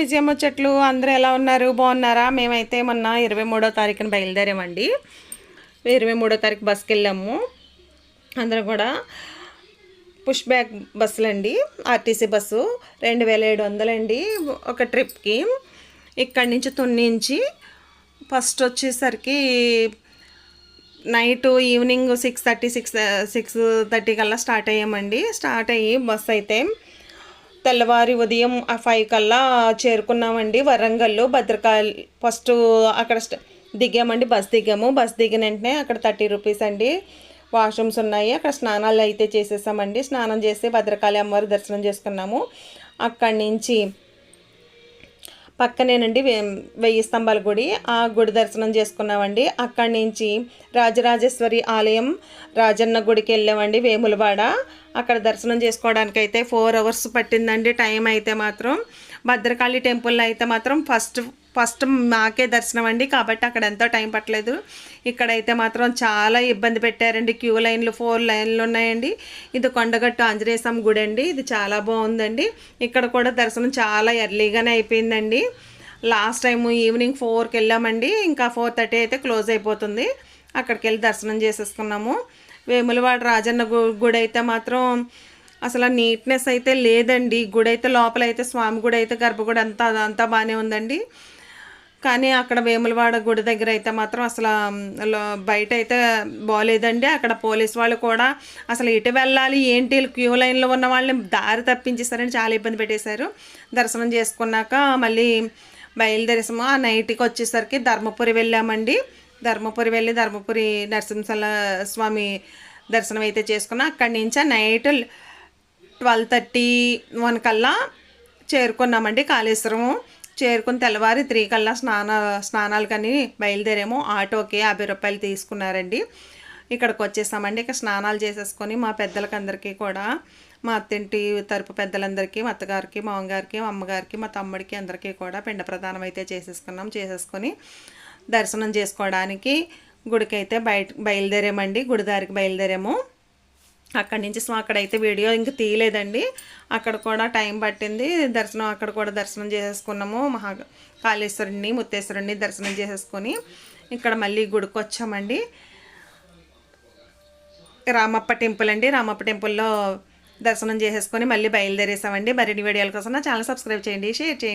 విజయమ్మ చెట్లు అందరూ ఎలా ఉన్నారు? బాగున్నారా? మేమైతే మొన్న ఇరవై మూడో తారీఖున బయలుదేరామండి. ఇరవై మూడో తారీఖు బస్కి వెళ్ళాము అందరూ కూడా పుష్ బ్యాక్ బస్సులు అండి ఆర్టీసీ బస్సు రెండు వేల ఏడు వందలండి ఒక ట్రిప్కి. ఇక్కడి నుంచి తున్నించి ఫస్ట్ వచ్చేసరికి night evening six thirty six six thirty కల్లా స్టార్ట్ అయ్యామండి. స్టార్ట్ అయ్యి బస్ అయితే తెల్లవారి ఉదయం ఆ ఫైవ్ కల్లా చేరుకున్నామండి. వరంగల్ భద్రకాళి ఫస్ట్ అక్కడ స్ట- దిగామండి. బస్ దిగాము. బస్ దిగిన వెంటనే అక్కడ థర్టీ రూపీస్ అండి. వాష్రూమ్స్ ఉన్నాయి. అక్కడ స్నానాలు అయితే చేసేసామండి. స్నానం చేసి భద్రకాళి అమ్మవారి దర్శనం చేసుకున్నాము. అక్కడి నుంచి పక్కనేనండి వెయ్యి స్తంభాల గుడి. ఆ గుడి దర్శనం చేసుకున్నామండి. అక్కడి నుంచి రాజరాజేశ్వరి ఆలయం రాజన్న గుడికి వెళ్ళామండి వేములవాడ. అక్కడ దర్శనం చేసుకోవడానికి అయితే ఫోర్ అవర్స్ పట్టిందండి. టైం అయితే మాత్రం భద్రకాళి టెంపుల్లో అయితే మాత్రం ఫస్ట్ ఫస్ట్ మాకే దర్శనం అండి. కాబట్టి అక్కడ ఎంతో టైం పట్టలేదు. ఇక్కడైతే మాత్రం చాలా ఇబ్బంది పెట్టారండి. క్యూ లైన్లు ఫోర్ లైన్లు ఉన్నాయండి. ఇది కొండగట్టు ఆంజనేయ స్వామి గుడి అండి. ఇది చాలా బాగుందండి. ఇక్కడ కూడా దర్శనం చాలా ఎర్లీగానే అయిపోయిందండి. లాస్ట్ టైం ఈవినింగ్ ఫోర్కి వెళ్ళామండి. ఇంకా ఫోర్ థర్టీ అయితే క్లోజ్ అయిపోతుంది. అక్కడికి వెళ్ళి దర్శనం చేసేసుకున్నాము. వేములవాడ రాజన్న గుడి అయితే మాత్రం అసలు నీట్నెస్ అయితే లేదండి. గుడి అయితే లోపల అయితే స్వామి గుడి అయితే గర్భగుడి అంతా అంతా బాగానే ఉందండి. కానీ అక్కడ వేములవాడ గుడి దగ్గర అయితే మాత్రం అసలు బయట అయితే బాగోలేదండి అక్కడ పోలీస్ వాళ్ళు కూడా అసలు ఇటు వెళ్ళాలి ఏంటి క్యూ లైన్లో ఉన్న వాళ్ళని దారి తప్పించేసారని చాలా ఇబ్బంది పెట్టేశారు. దర్శనం చేసుకున్నాక మళ్ళీ బయలుదేరేసాము. ఆ నైట్కి వచ్చేసరికి ధర్మపురి వెళ్ళామండి. ధర్మపురి వెళ్ళి ధర్మపురి నరసింహల స్వామి దర్శనం అయితే చేసుకున్నాం. అక్కడి నుంచి నైట్ ట్వెల్వ్ థర్టీ వన్ కల్లా చేరుకున్నామండి కాళేశ్వరము. చేరుకుని తెల్లవారి త్రీ కల్లా స్నాన స్నానాలు కానీ బయలుదేరాము ఆటోకి యాభై రూపాయలు తీసుకున్నారండి. ఇక్కడికి వచ్చేసామండి. ఇక్కడ స్నానాలు చేసేసుకొని మా పెద్దలకి అందరికీ కూడా మా అత్తింటి తరపు పెద్దలందరికీ మా అత్తగారికి మా అమ్మగారికి మా అమ్మగారికి మా తమ్ముడికి అందరికీ కూడా పిండ ప్రదానం అయితే చేసేసుకున్నాం. చేసేసుకొని దర్శనం చేసుకోవడానికి గుడికి అయితే బయట బయలుదేరామండి. గుడిదారికి బయలుదేరాము. అక్కడి నుంచి సో అక్కడైతే వీడియో ఇంక తీయలేదండి. అక్కడ కూడా టైం పట్టింది. దర్శనం అక్కడ కూడా దర్శనం చేసేసుకున్నాము. మహా కాళేశ్వరుడిని ముత్తేశ్వరుడిని దర్శనం చేసేసుకొని ఇక్కడ మళ్ళీ గుడికి వచ్చామండి. రామప్ప టెంపుల్ అండి. రామప్ప టెంపుల్లో దర్శనం చేసేసుకొని మళ్ళీ బయలుదేరేసామండి. మరిన్ని వీడియోల కోసం నా ఛానల్ సబ్స్క్రైబ్ చేయండి షేర్ చేయండి.